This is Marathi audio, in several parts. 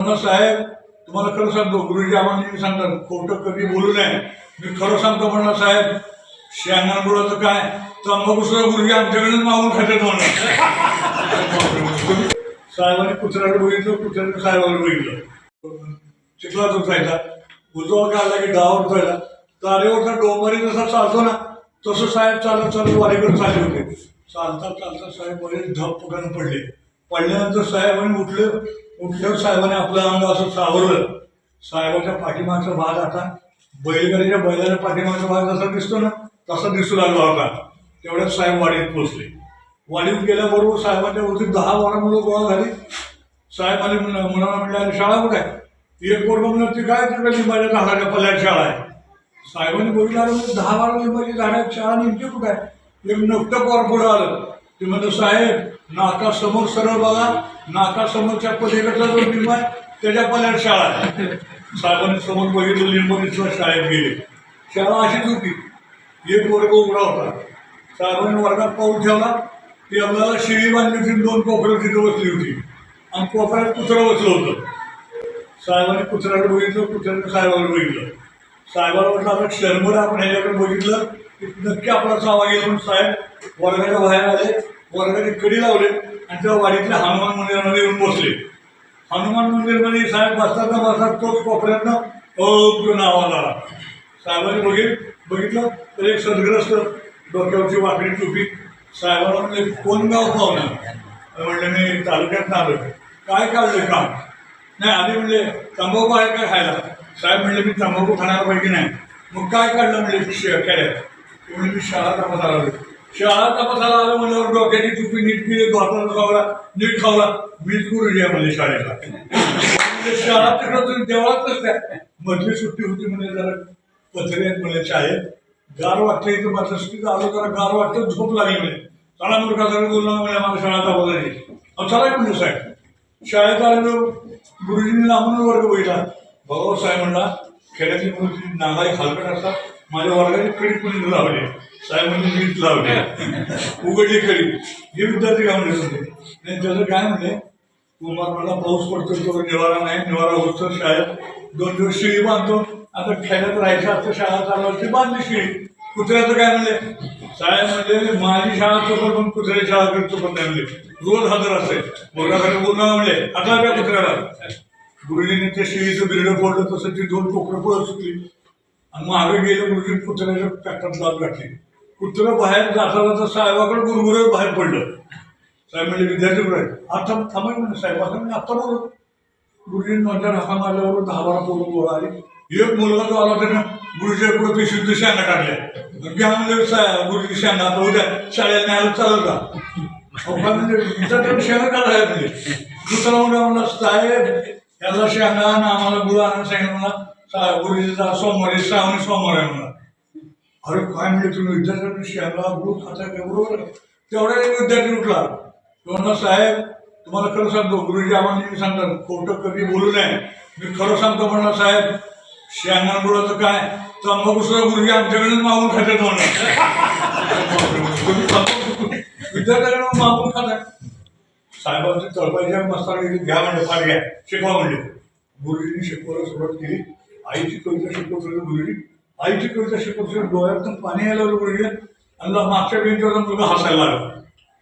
साहेब तुम्हाला खरं सांगतो गुरुजी आम्हाला नेहमी सांगतात खोटं कधी बोलू नये. मी खरं सांगतो म्हणलं साहेब शेंगांमुळं काय? तंबाखू सुद्धा गुरुजी आमच्याकडेच मागून खात्यात म्हणून साहेबांनी कुत्र्याकडे बघितलं कुत्र्याकडे साहेबांना बघितलं. चिखलात उठायचा उजवा काढला की डावर उठायला तारेवरचा डोंबरी जसा चालतो ना तसं साहेब चालत चालत वारेकडे चालले होते. चालता चालता साहेब बरेच धपकानं पडले. पडल्यानंतर साहेबांनी उठलं उठल्यावर साहेबांनी आपलं अंग असं सावरलं. साहेबाच्या पाठीमागचा भाग आता बैलगाडीच्या बैलाच्या पाठीमागचा भाग जसा दिसतो ना तसा दिसू लागला होता. तेवढ्यात साहेब वाडीत पोचले वाडीत गेल्याबरोबर साहेबांच्या वरती दहा बारा मुलं गोळा झाली. साहेबांनी आले मुलांना म्हणले आणि शाळा कुठे आहे? एक पोरग म्हणलं ती काय तिकडे लिंबाच्या झाडाच्या पल्ल्यात शाळा आहे. साहेबांनी बघितलं म्हणजे दहा बारा लिंबाची झाडाची शाळा नेमकी कुठे आहे? एक नकटं पोर पुढं आलं. ते म्हणलं साहेब नाका समोर सरळ बघा. नाका समोरच्या पलीकडचा जो लिंब आहे त्याच्या पल्ल्यात शाळा आहे. साहेबांनी समोर बघितलं लिंब शाळेत गेले. शाळा अशीच होती. एक वर्ग उघडा होता. साहेबांनी वर्गात पाऊस ठेवला. ती आपल्याला शिडी बांधली होती दोन कोपऱ्यात तिथं बसली होती. आणि कोपऱ्यात कुत्रं बसलं होतं. साहेबांनी कुत्र्याकडे बघितलं कुत्र्याकडे साहेबाकडे बघितलं. साहेबाला म्हटलं आता शर्मर आपण ह्याच्याकडे बघितलं. नक्की आपला चावा गेला म्हणून साहेब. वर्गाच्या बाहेर आले वर्गाची कडी लावले आणि त्या वाडीतल्या हनुमान मंदिरामध्ये येऊन बसले. हनुमान मंदिरमध्ये साहेब बसताना बसतात तोच कोपऱ्यातनं अ नावाला आला. साहेबांनी बघित बघितलं तर एक सदग्रस्त डोक्यावरची वाकडी टोपी साहेबांना म्हणजे कोण गाव पाहुणा? म्हणलं मी तालुक्यात आलो काय काढलं काम? नाही आधी म्हणले तंबाखू आहे काय खायला? साहेब म्हणले मी तंबाखू खाण्यापैकी नाही. मग काय काढलं? म्हणजे शे- म्हणून मी शाळा तपासायला आलो शाळा तपासायला आलो म्हणल्यावर डोक्याची टुपी नीट पिले धोताला खावला नीट खावला. मीच गुरुजी आहे म्हणजे शाळेला? म्हणजे शाळा तिकडं तुम्ही देवळात नसत्या मधली सुट्टी होती म्हणजे जरा. पत्रे आहेत म्हणजे शाळेत. गार वाटलं इथं मात्र सुट्टीत आलो जरा गार वाटलं झोप लागली म्हणजे चला मुलगा जर बोलला म्हणजे आम्हाला शाळा तपासायची अहो चला म्हणलं साहेब. शाळेत आलो गुरुजींनी लांबून वर्ग बघितला. भाऊ हो साहेब म्हणला खेड्यातली मुलं नागाई खालपेट असतात. माझ्या वर्गाने कडी कुणी लावले. साहेब म्हणजे मीच लावले उघडली कडी. हे विद्यार्थी काय म्हणले होते? आणि त्याचं काय म्हणले? कुमार मला पाऊस पडतो तो निवारा नाही निवारा होतो शाळेत दोन दिवस शिळी बांधतो. आता खेड्यात राहायचं असतं शाळा चालवायची बांधली शिळी. कुत्र्याचं काय म्हणले? साहेब म्हणजे माझी शाळा चुकत पण कुत्र्याची शाळा करतो पण नाही म्हणले. रोज हजर असते बोलाकडे बोलणं म्हणले आता काय कुत्र्याला? गुरुजीने त्या बिरडं फोडलं तसं ती दोन टोकरं पळत सुटली आणि मग मागे गेले गुरुजी कुत्र्याच्या पॅटात लाभ घातली. कुत्रं बाहेर जाताना तर साहेबाकडे गुरगुरत बाहेर पडलं. साहेब म्हणजे विद्यार्थी कुठे आता थांबा म्हणजे साहेब. आता म्हणजे आत्ता बोलत गुरुजींनी माझ्या हाका मारल्यावर दहा बारा पोरं गोळा आली. एक मुलगा जो आला त्यानं गुरुजी पुढे ते शुद्ध शेंगा टाकल्या. घ्या म्हणजे साहेब गुरुजी शेंगा आता उद्या शाळेत न्यायला चालत का अहो, काय म्हणजे विद्यार्थ्यांनी शेंगा काढायला म्हणजे दुसरा मुलगा म्हणला साहेब याला शेंगा आणि आम्हाला गुरु आणून सांगितलं मला गुरुजीचा सोमवारी श्रावणी सोमवार आहे अरे काय म्हणजे तुम्ही विद्यार्थ्यांनी शेंगा गुरु खाता काय? बरोबर तेवढ्या तेवढा एक विद्यार्थी उठला. तो साहेब तुम्हाला खरं सांगतो गुरुजी आम्हाला नेहमी सांगतात खोटं कधी बोलू नये. मी खरं सांगतो म्हणला साहेब शेंगांमुळं काय? तंबाखू सुद्धा गुरुजी आमच्याकडेच मागून खात्यात म्हणलं. विद्यार्थ्याकडे मागून खातात. साहेबांची तळपायच्या मस्ताना घ्या म्हणजे फार घ्या. शिकवा म्हणले गुरुजींनी शिकवायला सुरुवात केली. आईची कविता शिकवत होते गुरुजी आईची कविता शिकवत होते डोळ्यातून पाणी यायला लागलं गुरुजी आणि मागच्या बेंचवरचा मुलगा हसायला लागला.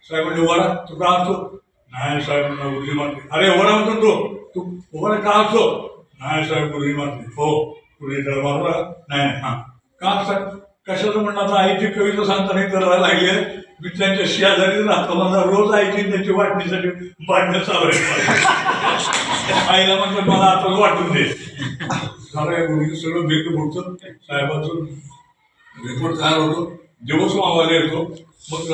साहेब म्हणजे वरा तू का हसतो? नाही साहेब म्हणा गुरुजी मारते अरे वरा म्हणतो तो. तू उभारा का हसतो? नाही साहेब गुरुजी मारते हो गुरुजी त्याला नाही हां. का साहेब कशाचं म्हणणं आता आईची कविता सांगताना इथं राहायला लागली आहे. मी त्यांच्या शेजारी राहतो. मला रोज आईची त्याची वाटणीसाठी भांडणं चालू आहे आईला म्हटलं मला आता वाटून दे. सारं मुली सगळं भेट बोलतो साहेबांचं रिपोर्ट तयार होतो. दिवस मावायला येतो. मग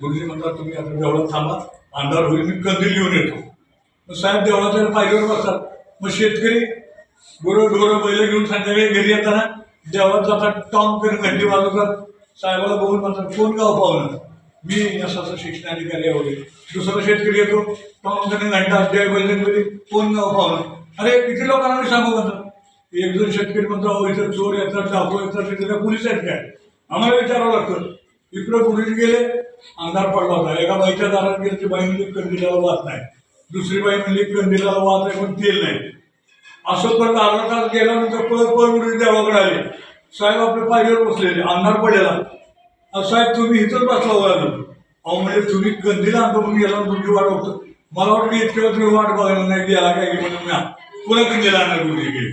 गुरुजी म्हणतात तुम्ही आता देवळात थांबा. अंधार होईल मी कंदील घेऊन येतो. मग साहेब देवळाच्या पायरीवर बसतात. मग शेतकरी गुरं ढोरं बैल घेऊन संध्याकाळी घरी येताना देवळात जातात टॉम करून घंटी वाजवतात. साहेबाला बघून म्हणतात कोण गाव पाहुणं मी असं शिक्षणाधिकारी आहे वगैरे दुसरा शेतकरी येतो टॉम त्यांनी घंटा अध्याय बैल कोण गाव पाहुणं अरे किती लोकांना सांगू म्हणतात एक दोन शेतकरी म्हणतो अहो इथं चोर येतात डाकू येतात तिथे पोलीस आहेत काय? आम्हाला विचारावं लागतं. इकडं पोलीस गेले अंधार पडला होता. एका बाईच्या दारात गेले ती बाई म्हणजे कंदिलाला वाद नाही. दुसरी बाई म्हणजे कंदिलाला वाद आहे पण तेल नाही. असं परत अर्धा तास गेल्यानंतर परत परत उडी देवाकडे आले. साहेब आपल्या पायरीवर बसलेले अंधार पडलेला. साहेब तुम्ही इथंच बसला होता अहो म्हणजे तुम्ही कंदीला आणतो म्हणून गेला तुमची वाट बघतो. मला वाटलं की इतक्या तुम्ही वाट बघायला नाही गेला काय म्हणून म्या पुन्हा कंदील आणणार तुम्ही गेली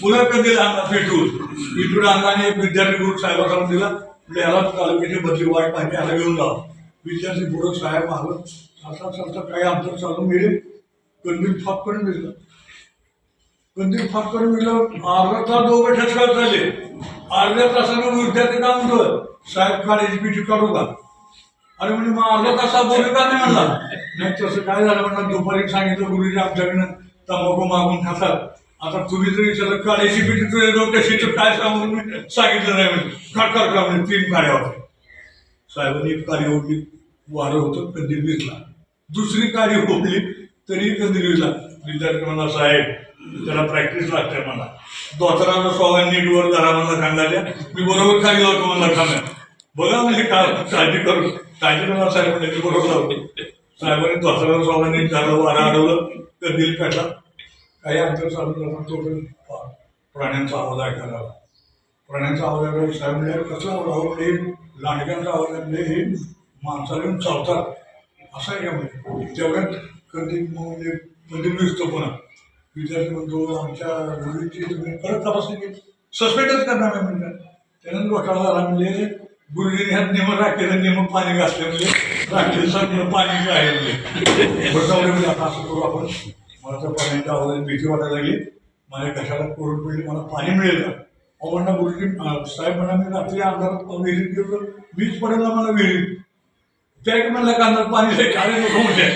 पुन्हा कंदील आणणार पेटून. पेटून आणला विद्यार्थी गुरु साहेबांना दिला. म्हणजे याला तालुक्याची बदली वाट पाहिजे याला घेऊन जा. विद्यार्थी गुरु साहेब आलं. असा चालता काही अंतर चालून गेले. कंदील फाप करून दिलं कंदील फाप करून दिलं अर्धा तास दोघं ठसकात झाले. अर्ध्या तासानं विद्यार्थी काम म्हणतो साहेब काढायची पिठी काढू का अरे म्हणजे मग अर्धा तासा बोलू का नाही म्हणला? नाही तसं काय झालं म्हणलं दुपारी सांगितलं गुरुजी आमच्याकडनं तंबाखू मागून खातात. आता तुम्ही जर विचारलं काळ्याची पिठी तुझ्या जाऊन कशी तर काय सांगून मी सांगितलं नाही म्हणजे काढ का म्हणजे तीन काड्या होत्या. साहेबांनी एक काडी ओढली वारं होतं कंदील विजला. दुसरी कार्य ओढली तरी कंदील विजला. विद्यार्थी म्हणा साहेब त्याला प्रॅक्टिस लागते मला. दोतरानं स्वागा नीटवर वर मला म्हणला मी बरोबर खाली लावतो मला खांदा. बघा म्हणजे काय काळजी करू. काळजी करा साहेब म्हणजे बरोबर लावते साहेबांनी दोतरानं स्वागा नीट झालं वारं अडवलं कंदील काढला. काही अंतर चालू करताना तो प्राण्यांचा आवाज ऐकायला आला प्राण्यांचा आवाज ऐकला साहेब म्हणजे कसं आवडावं हे लांडग्यांचा आवाज आहे, म्हणजे हे माणसाला येऊन चावतात. असं आहे का म्हणजे? तेवढ्यात कधी म्हणजे कधी दिसतो पुन्हा. विद्यार्थी म्हणतो आमच्या मुलीची तुम्ही परत तपासणी केली. सस्पेंडच करणार आहे म्हणतात त्यानंतर झाला म्हणजे गुरुजीने ह्यात नेमं राखेल नेमं पाणी घासले म्हणजे राखेल सगळं पाणी काय आहे म्हणजे आता असं करू आपण. मला त्या पाण्याच्या आवाजाने भीती वाटायला लागली. माझ्या कशाला कोरड पडली मला पाणी मिळेल? का म्हणा गुरुजी साहेब म्हणा मी रात्री अंधारात विहिरीत गेलो तर वीज पडेल ना मला विहिरीत. त्या एक म्हणलं कांदा पाणी लय काळे नको म्हणजे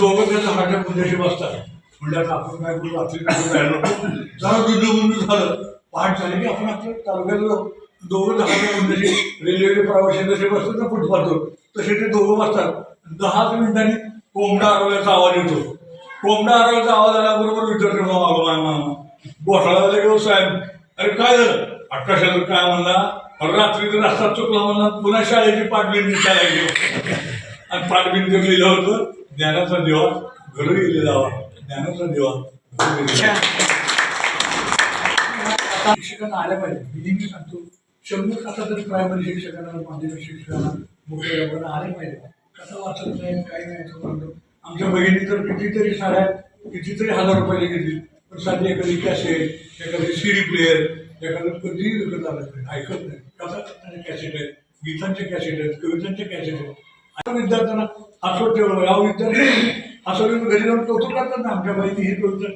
दोघं त्याच्या हाट्या पुण्याशी बसतात. बुलढाणा आपण काय करू रात्री झालं जायला नको जरा दुध झालं. पहाट झाली की आपण आपल्या तालुक्यात दोघं दहा पुण्याशी म्हणजे रेल्वेचे प्रवासी जसे बसतात ना फुटपाथवर. तसे ते दोघं बसतात. दहाच मिनिटांनी कोंबडा आरवल्याचा आवाज येतो. कोंबडा आरवल्याचा आवाज आल्याबरोबर विद्यार्थी मामा मामा घोटाळा गेलो साहेब अरे काय झालं? अठराशे काय म्हणला? रात्री तर रस्ता चुकला म्हणला. पुन्हा शाळेची पाठबिंदी चालायची आणि पाठबिंदी लिहिलं होतं ज्ञानाचा देवा घरी गेले जावा. ज्ञानाचा देवा शिक्षकांना आल्या पाहिजे मी सांगतो शंभर कसा तरी प्रायमरी शिक्षकांना माध्यमिक शिक्षकांना मुख्य आले पाहिजे कसं वाचत नाही काही नाही सांगतो आमच्या बहिणी तर कितीतरी साड्या कितीतरी हजार रुपयाला घेतली पण साधी एखादी कॅसेट एखादी सीडी प्लेअर एखादं कधीही विकत आलं नाही ऐकत नाही कथा कॅसेट आहेत गीतांचे कॅसेट आहेत कवितांचे कॅसेट आहेत आता विद्यार्थ्यांना हसवत ठेवलं अहो विद्यार्थी असं घरी जाऊन कौतुक करतात ना आमच्या माहिती हे कविता